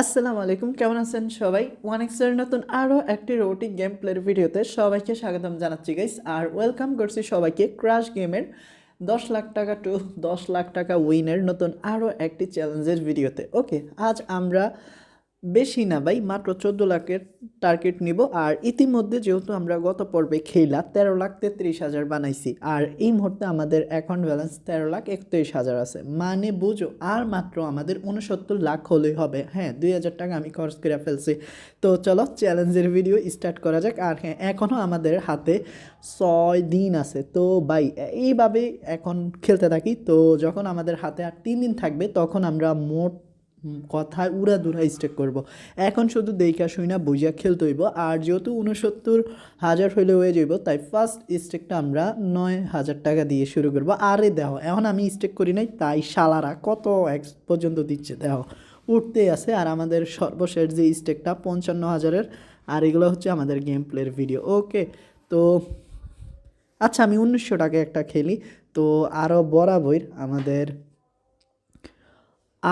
আসসালামু আলাইকুম, কেমন আছেন সবাই? ওয়ান এক্সের নতুন আরও একটি রোটিক গেম প্লের ভিডিওতে সবাইকে স্বাগতম জানাচ্ছি গাইস আর ওয়েলকাম করছি সবাইকে ক্রাশ গেমের দশ লাখ টাকা টু দশ লাখ টাকা উইনের নতুন আরও একটি চ্যালেঞ্জের ভিডিওতে। ওকে আজ আমরা বেশি না ভাই, মাত্র চোদ্দ লাখের টার্গেট নিব। আর ইতিমধ্যে যেহেতু আমরা গত পর্বে খেলা তেরো লাখ তেত্রিশ হাজার বানাইছি। আর এই মুহূর্তে আমাদের অ্যাকাউন্ট ব্যালেন্স তেরো লাখ একত্রিশ হাজার আছে। মানে বুঝো, আর মাত্র আমাদের উনসত্তর লাখ হলেই হবে। হ্যাঁ দুই হাজার টাকা আমি খরচ করে ফেলছি। তো চলো চ্যালেঞ্জের ভিডিও স্টার্ট করা যাক। আর হ্যাঁ এখনও আমাদের হাতে ছয় দিন আছে। তো ভাই, এইভাবে এখন খেলতে থাকি। তো যখন আমাদের হাতে আর তিন দিন থাকবে, তখন আমরা মোট কথায় উড়া দুরা স্টেক করব। এখন শুধু দেখা শুই না, বুঝিয়া খেলতে হইব। আর যেহেতু উনসত্তর হাজার হইলে হয়ে যাইব, তাই ফার্স্ট স্টেকটা আমরা নয় হাজার টাকা দিয়ে শুরু করব। আরে দেহ এখন আমি স্টেক করি নাই, তাই শালারা কত এক্স পর্যন্ত দিচ্ছে দেহ উঠতেই আছে, আর আমাদের সর্বশেষ যে স্টেকটা পঞ্চান্ন হাজারের, আর এগুলো হচ্ছে আমাদের গেম প্লের ভিডিও ওকে তো আচ্ছা আমি উনিশশো টাকা একটা খেলি, তো আরও বরাবর আমাদের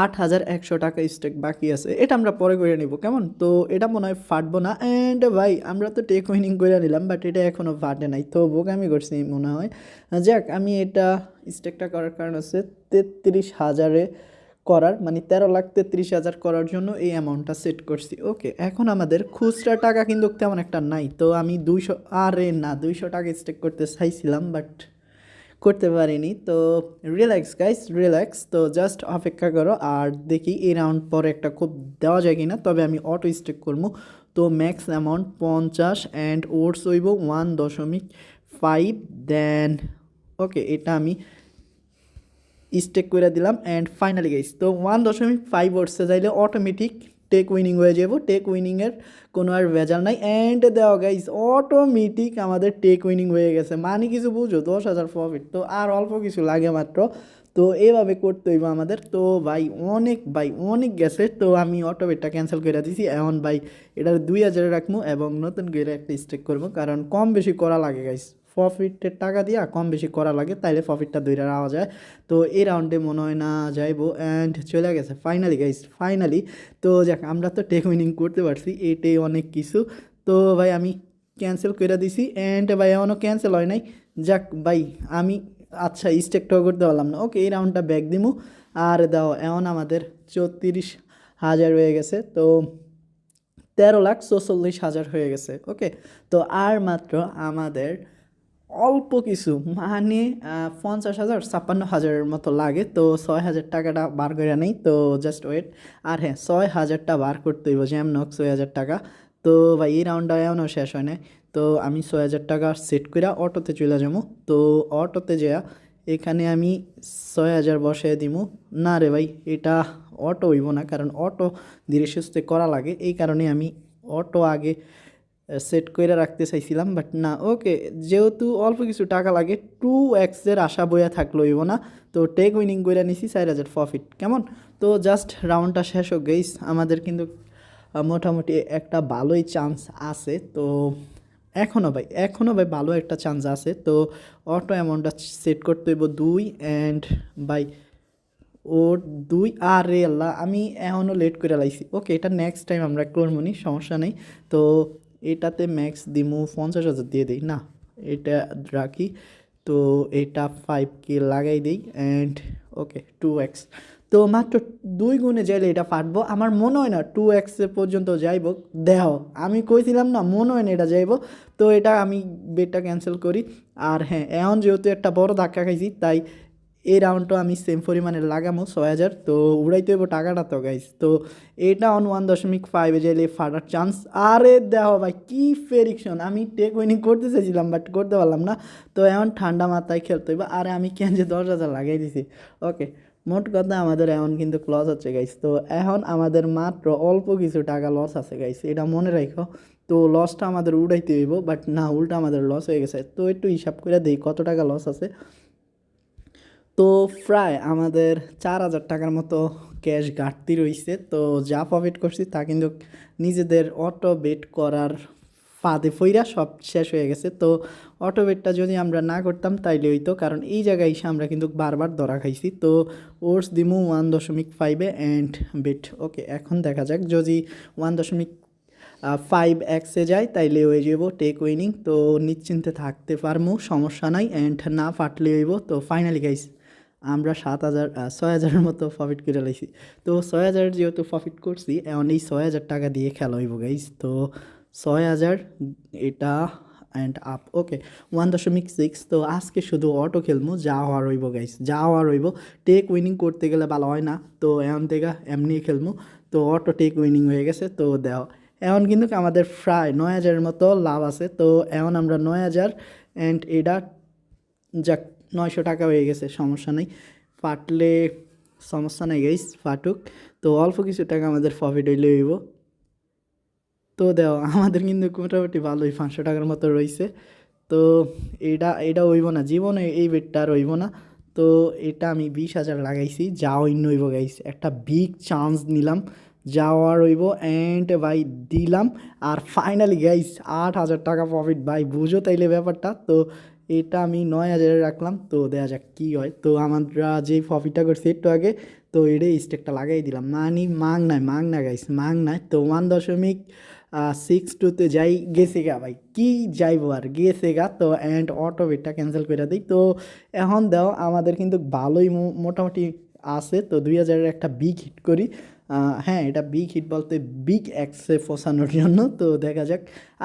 আট হাজার একশো টাকা স্টেক বাকি আছে। এটা আমরা পরে করে নিব, কেমন? তো এটা মনে হয় ফাটবো না। অ্যান্ড ভাই, আমরা তো টেক উইনিং করে নিলাম বাট এটা এখনও ফাটে নাই। তো বোকামি করছি মনে হয়। যাক, আমি এটা স্টেকটা করার কারণ হচ্ছে তেত্রিশ হাজারে করার মানে তেরো লাখ তেত্রিশ হাজার করার জন্য এই অ্যামাউন্টটা সেট করছি। ওকে এখন আমাদের খুচরা টাকা কিন্তু তেমন একটা নাই। তো আমি দুইশো, আরে না, দুইশো টাকা স্টেক করতে চাইছিলাম বাট করতে পারিনি। তো রিল্যাক্স গাইস রিল্যাক্স তো জাস্ট অপেক্ষা করো আর দেখি এই রাউন্ড পরে একটা খুব দেওয়া যায় কিনা। তবে আমি অটো স্টেক করব। তো ম্যাক্স অ্যামাউন্ট পঞ্চাশ অ্যান্ড ওটস হইব ওয়ান দশমিক ফাইভ দেন ওকে এটা আমি স্টেক করে দিলাম। অ্যান্ড ফাইনালি গাইস তো ওয়ান দশমিক ফাইভ ওটসে যাইলে অটোমেটিক টেক উইনিং হয়ে যাব। টেক উইনিংয়ের কোনো আর ভেজাল নাই। অ্যান্ড দেওয়া গাইস অটোমেটিক আমাদের টেক উইনিং হয়ে গেছে। মানে কিছু বুঝো, দশ হাজার প্রফিট তো আর অল্প কিছু লাগে মাত্র। তো এভাবে করতে হইব আমাদের। তো ভাই, অনেক ভাই, অনেক গেছে। তো আমি অটোমেটটা ক্যান্সেল করে দিছি। এখন ভাই, এটার দুই হাজারে রাখব এবং নতুন করে একটা স্টেক করব। কারণ কম বেশি করা লাগে গাইস প্রফিটের টাকা দিয়া কম বেশি করা লাগে, তাইলে প্রফিটটা দুইটা রাওয়া যায়। তো এই রাউন্ডে মনে হয় না যাইবো অ্যান্ড চলে গেছে ফাইনালি গাইস ফাইনালি তো যাক, আমরা তো টেক উইনিং করতে পারছি, এটাই অনেক কিছু। তো ভাই আমি ক্যান্সেল করে দিছি অ্যান্ড ভাই এমনও ক্যান্সেল হয় নাই। যাক ভাই, আমি আচ্ছা স্টেকটাও করতে পারলাম না। ওকে এই রাউন্ডটা ব্যাক দিমু। আর দাও এমন আমাদের চৌত্রিশ হাজার হয়ে গেছে, তো তেরো লাখ চৌচল্লিশ হাজার হয়ে গেছে। ওকে তো আর মাত্র আমাদের অল্প কিছু মানে পঞ্চাশ হাজার, ছাপ্পান্ন হাজারের মতো লাগে। তো ছয় হাজার টাকাটা বার করে নেই, তো জাস্ট ওয়েট আর হ্যাঁ ছয় হাজারটা বার করতে হইব, জ্যাম নক, ছয় হাজার টাকা। তো ভাই, এই রাউন্ডটা এমনও শেষ হয় না তো আমি ছয় হাজার টাকা সেট করে অটোতে চলে যাব। তো অটোতে যাইয়া এখানে আমি ছয় হাজার বসায় দিব না রে ভাই, এটা অটো হইব না, কারণ অটো ধীরে সুস্থে করা লাগে। এই কারণে আমি অটো আগে সেট করে রাখতে চাইছিলাম বাট না ওকে যেহেতু অল্প কিছু টাকা লাগে টু এক্সের আশা বইয়া থাকল হইব না, তো টেক উইনিং করে নিছি চার হাজার প্রফিট কেমন? তো জাস্ট রাউন্ডটা শেষ হোক গেইস আমাদের কিন্তু মোটামুটি একটা ভালোই চান্স আছে, তো এখনও ভাই এখনও ভাই ভালো একটা চান্স আছে, তো অটো অ্যামাউন্টটা সেট করতে হইব দুই অ্যান্ড বাই ও দুই, আর রে আল্লাহ, আমি এখনও লেট করে লাইছি ওকে এটা নেক্সট টাইম আমরা করব নি সমস্যা নেই, তো এটাতে ম্যাক্স দিমু পঞ্চাশ হাজার দিয়ে দিই, না? এটা রাখি। তো এটা ফাইভ কে লাগাই দিই অ্যান্ড ওকে টু এক্স তো মাত্র দুই গুণে যাইলে এটা ফাটবো। আমার মনে হয় না টু এক্সের পর্যন্ত যাইব। দেহ আমি কইছিলাম না, মনে হয় না এটা যাইব। তো এটা আমি বেডটা ক্যান্সেল করি। আর হ্যাঁ এখন যেহেতু একটা বড় ধাক্কা খাইছি, তাই এই রাউন্ডটা আমি সেম পরিমাণে লাগামো, ছয় হাজার। তো উড়াইতে হইব টাকাটা তো গাইস তো এটা অন ওয়ান দশমিক ফাইভে যাইলে ফাটার চান্স আরে দেহ ভাই, কি ফেরিকশন আমি টেক উইনিং করতে চাইছিলাম বাট করতে পারলাম না। তো এখন ঠান্ডা মাথায় খেলতে হইব। আরে আমি কেন যে দশ হাজার লাগাই দিছি? ওকে মোট কথা আমাদের এখন কিন্তু লস হচ্ছে গাইস তো এখন আমাদের মাত্র অল্প কিছু টাকা লস আছে গাইস এটা মনে রাখো তো লসটা আমাদের উড়াইতে হইব বাট না, উল্টা আমাদের লস হয়ে গেছে। তো একটু হিসাব করে দিই কত টাকা লস আছে। তো প্রায় আমাদের চার হাজার টাকার মতো ক্যাশ ঘাটতি রয়েছে তো যা প্রফিট করছি তা কিন্তু নিজেদের অটো বেট করার ফাঁদে ফইরা সব শেষ হয়ে গেছে। তো অটো বেটটা যদি আমরা না করতাম তাইলে হইতো, কারণ এই জায়গায় এসে আমরা কিন্তু বারবার ধরা খাইছি। তো ওর্স দিমু ওয়ান দশমিক ফাইভে অ্যান্ড বেট ওকে, এখন দেখা যাক, যদি ওয়ান দশমিক ফাইভ এক্সে যায় তাইলে হয়ে যাব টেক উইনিং তো নিশ্চিন্তে থাকতে পারমু, সমস্যা নাই অ্যান্ড না ফাটলে হইব। তো ফাইনালি গাইস আমরা সাত হাজার ছয় হাজারের মতো প্রফিট করে লাইছি। তো ছয় হাজার যেহেতু প্রফিট করছি, এখন এই ছয় হাজার টাকা দিয়ে খেলা হইব গাইস তো ছয় হাজার, এটা অ্যান্ড আপ ওকে ওয়ান দশমিক সিক্স তো আজকে শুধু অটো খেলব, যা হওয়ার রইব গাইস যা হওয়ার রইব টেক উইনিং করতে গেলে ভালো হয় না, তো এমন থেকে এমনি খেলব। তো অটো টেক উইনিং হয়ে গেছে, তো দেও। এখন কিন্তু আমাদের প্রায় নয় হাজারের মতো লাভ আছে, তো এখন আমরা নয় হাজার অ্যান্ড এটা যাক নয়শো টাকা হয়ে গেছে, সমস্যা নেই। ফাটলে সমস্যা নেই গাইস ফাটুক। তো অল্প কিছু টাকা আমাদের প্রফিট হইলে হইব। তো দেও, আমাদের কিন্তু মোটামুটি ভালোই, পাঁচশো টাকার মতো রয়েছে তো এটা এটা হইব না, জীবনে এই বেডটা আর হইব না। তো এটা আমি বিশ হাজার লাগাইছি, যা অন্য হইব গাইস একটা বিগ চান্স নিলাম যাওয়ার হইব অ্যান্ড ভাই দিলাম। আর ফাইনালি গাইস আট হাজার টাকা প্রফিট ভাই বুঝো তাইলে ব্যাপারটা। তো এটা আমি নয় হাজারে রাখলাম, তো দেখা যাক কী হয়। তো আমরা যে প্রফিটটা করছি একটু আগে, তো এটাই স্টেকটা লাগাই দিলাম। মানি মাং নাই মাং না গাইস মাং নাই। তো ওয়ান দশমিক সিক্স টুতে যাই, গেছে গা ভাই। কী যাইবো আর, গেছে গা। তো অ্যান্ড অটোবেটটা ক্যান্সেল করে দিই। তো এখন দাও, আমাদের কিন্তু ভালোই মোটামুটি আছে, তো দুই হাজারের একটা বিগ হিট করি। হ্যাঁ এটা বিগ হিট বলতে বিগ এক্সে ফসানোর জন্য, তো দেখা যাক।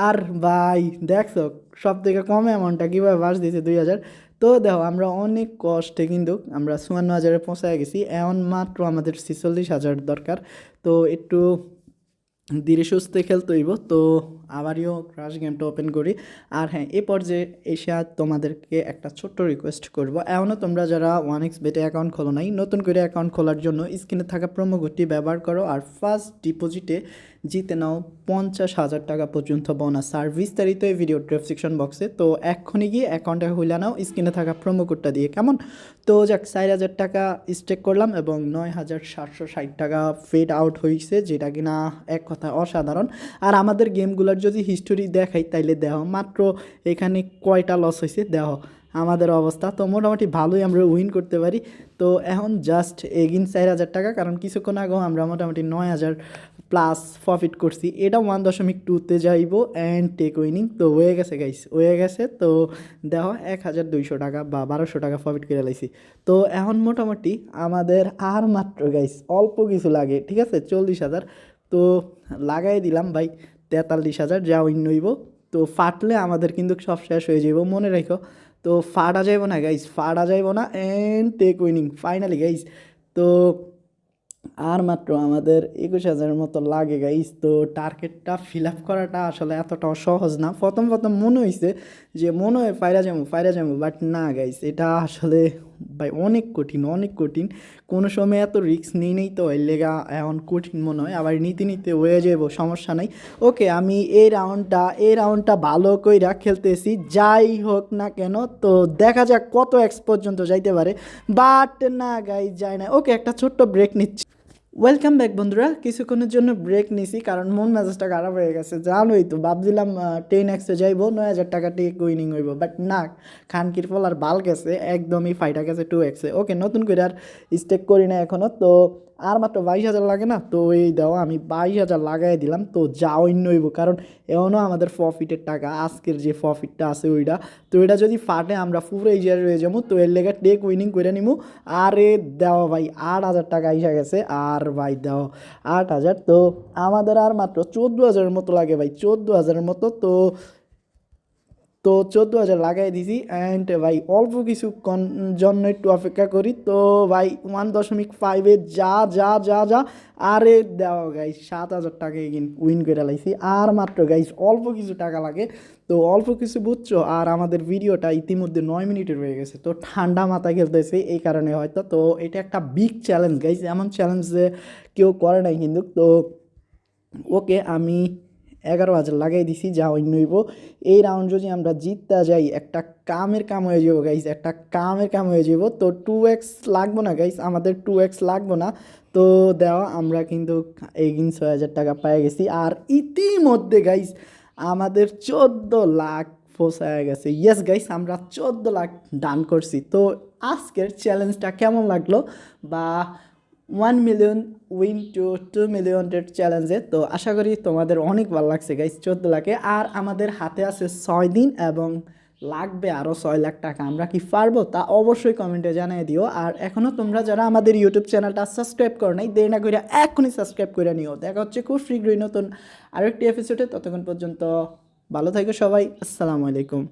আর ভাই, দেখছ সব থেকে কম অ্যামাউন্টটা কীভাবে বাস দিয়েছে দুই হাজার? তো দেখো, আমরা অনেক কষ্টে কিন্তু আমরা চুয়ান্ন হাজারে পৌঁছায় গেছি। এখন মাত্র আমাদের ছেচল্লিশ হাজার দরকার, তো একটু ধীরে সুস্থে খেলতে হইব। তো আবারও ক্রাশ গেমটা ওপেন করি। আর হ্যাঁ এ পর্যায়ে এসে তোমাদেরকে একটা ছোট্ট রিকোয়েস্ট করব। এমনও তোমরা যারা ওয়ান এক্স বেটে অ্যাকাউন্ট খোলো নাই, নতুন করে অ্যাকাউন্ট খোলার জন্য স্ক্রিনে থাকা প্রোমো কোডটি ব্যবহার করো। আর ফার্স্ট ডিপোজিটে জিতে নাও পঞ্চাশ হাজার টাকা পর্যন্ত বোনাস আর বিস্তারিত এই ভিডিও ডেসক্রিপশন বক্সে তো এক্ষুনি গিয়ে অ্যাকাউন্টে হইলে নাও স্ক্রিনে থাকা কোডটা দিয়ে। কেমন? তো যাক, চার হাজার টাকা স্টেক করলাম এবং নয় হাজার সাতশো ষাট টাকা ফেড আউট হয়েছে যেটা কিনা এক কথা অসাধারণ। আর আমাদের গেমগুলোর যদি হিস্টোরি দেখাই তাইলে দেহ মাত্র এখানে কয়টা লস হয়েছে দেহ আমাদের অবস্থা। তো মোটামুটি ভালোই আমরা উইন করতে পারি। তো এখন জাস্ট এগিন চার হাজার টাকা, কারণ কিছুক্ষণ আগেও আমরা মোটামুটি নয় হাজার প্লাস প্রফিট করছি। এটা ওয়ান দশমিক টুতে যাইব অ্যান্ড টেক উইনিং তো হয়ে গেছে গাইস হয়ে গেছে। তো দেখো, এক হাজার দুইশো টাকা বা বারোশো টাকা প্রফিট করে লাইছি। তো এখন মোটামুটি আমাদের আর মাত্র গাইস অল্প কিছু লাগে, ঠিক আছে? চল্লিশ হাজার। তো লাগাই দিলাম ভাই। তেতাল্লিশ হাজার যা উইন হইব তো ফাটলে আমাদের কিন্তু সব শেষ হয়ে যাইব, মনে রাখো তো ফাটা যাইব না গাইস ফাটা যাইব না and take winning finally guys তো আর মাত্র আমাদের একুশ হাজারের মতো লাগে গাইস তো টার্গেটটা ফিল আপ করাটা আসলে এতটাও সহজ না। প্রথম প্রথম মনে হয়েছে যে মনে হয় ফাইরা যাব ফাইরা যাব বাট না গাইস এটা আসলে ভাই অনেক কঠিন অনেক কঠিন। কোনো সময় এত রিস্ক নিই, নেই তো, এর লেগা এখন কঠিন মনে হয়। আবার নিতে নিতে হয়ে যাব সমস্যা নাই। ওকে আমি এই রাউন্ডটা এই রাউন্ডটা ভালো কইরা খেলতেছি, যাই হোক না কেন, তো দেখা যাক কত এক্স পর্যন্ত যাইতে পারে। বাট না গাইস যায় না। ওকে একটা ছোট্ট ব্রেক নিচ্ছি। ওয়েলকাম ব্যাক বন্ধুরা। কিছুক্ষণের জন্য ব্রেক নিছি, কারণ মন মেজাজটা খারাপ হয়ে গেছে। জানোই তো, ভাবছিলাম টেন এক্সে যাইবো, নয় হাজার টাকা দিয়ে উইনিং হইব। বাট না, খানকির ফল আর বাল গেছে, একদমই ফাইটা গেছে টু এক্সে ওকে নতুন করে আর স্টেক করি না এখনও তো আর মাত্র বাইশ হাজার লাগে না? তো এই দাও, আমি বাইশ হাজার লাগাই দিলাম, তো যা অন্য হইব কারণ এমনও আমাদের প্রফিটের টাকা, আজকের যে প্রফিটটা আছে ওইটা তো এটা যদি ফাটে, আমরা পুরো জায়গায় রয়ে যাব, তো এর লেগে টেক উইনিং করে নিমু। আরে দেওয়া ভাই, আট হাজার টাকা আইসা গেছে। আর ভাই দাও, আট হাজার, তো আমাদের আর মাত্র চোদ্দ হাজারের মতো লাগে ভাই, চোদ্দ হাজারের মতো। তো তো চোদ্দ হাজার লাগাই দিছি অ্যান্ড ভাই অল্প কিছু কন, জন্য একটু অপেক্ষা করি। তো ভাই ওয়ান দশমিক ফাইভে যা যা যা যা, আরে দেওয়া গাইস সাত হাজার টাকা উইন করে লাইছি। আর মাত্র গাইস অল্প কিছু টাকা লাগে। তো অল্প কিছু বুঝছ? আর আমাদের ভিডিওটা ইতিমধ্যে নয় মিনিটের হয়ে গেছে। তো ঠান্ডা মাথা খেলতেছে, এই কারণে হয়তো। তো এটা একটা বিগ চ্যালেঞ্জ গাইস এমন চ্যালেঞ্জ যে কেউ করে নাই কিন্তু। তো ওকে আমি এগারো হাজার লাগাই দিছি, যা অন্য হইব। এই রাউন্ড যদি আমরা জিততে যাই, একটা কামের কাম হয়ে যাব গাইস একটা কামের কাম হয়ে যাব তো টু এক্স লাগবো না গাইস আমাদের টু এক্স লাগবো না। তো দেওয়া আমরা কিন্তু এগিন ছয় হাজার টাকা পেয়ে গেছি। আর ইতিমধ্যে গাইস আমাদের চোদ্দ লাখ পৌঁছায় গেছে। ইয়েস গাইস আমরা চোদ্দ লাখ ডান করছি। তো আজকের চ্যালেঞ্জটা কেমন লাগল? বা one million win to two মিলিয়নের চ্যালেঞ্জে তো আশা করি তোমাদের অনেক ভালো লাগছে গাইস চোদ্দ লাখে। আর আমাদের হাতে আছে ছয় দিন এবং লাগবে আরও ছয় লাখ টাকা। আমরা কি পারব তা অবশ্যই কমেন্টে জানিয়ে দিও। আর এখনও তোমরা যারা আমাদের ইউটিউব চ্যানেলটা সাবস্ক্রাইব করো নাই, দেরি না করে এখনই সাবস্ক্রাইব করে নিও। দেখা হচ্ছে খুব শীঘ্রই নতুন আরেকটি এপিসোডে ততক্ষণ পর্যন্ত ভালো থাকো সবাই। আসসালামু আলাইকুম।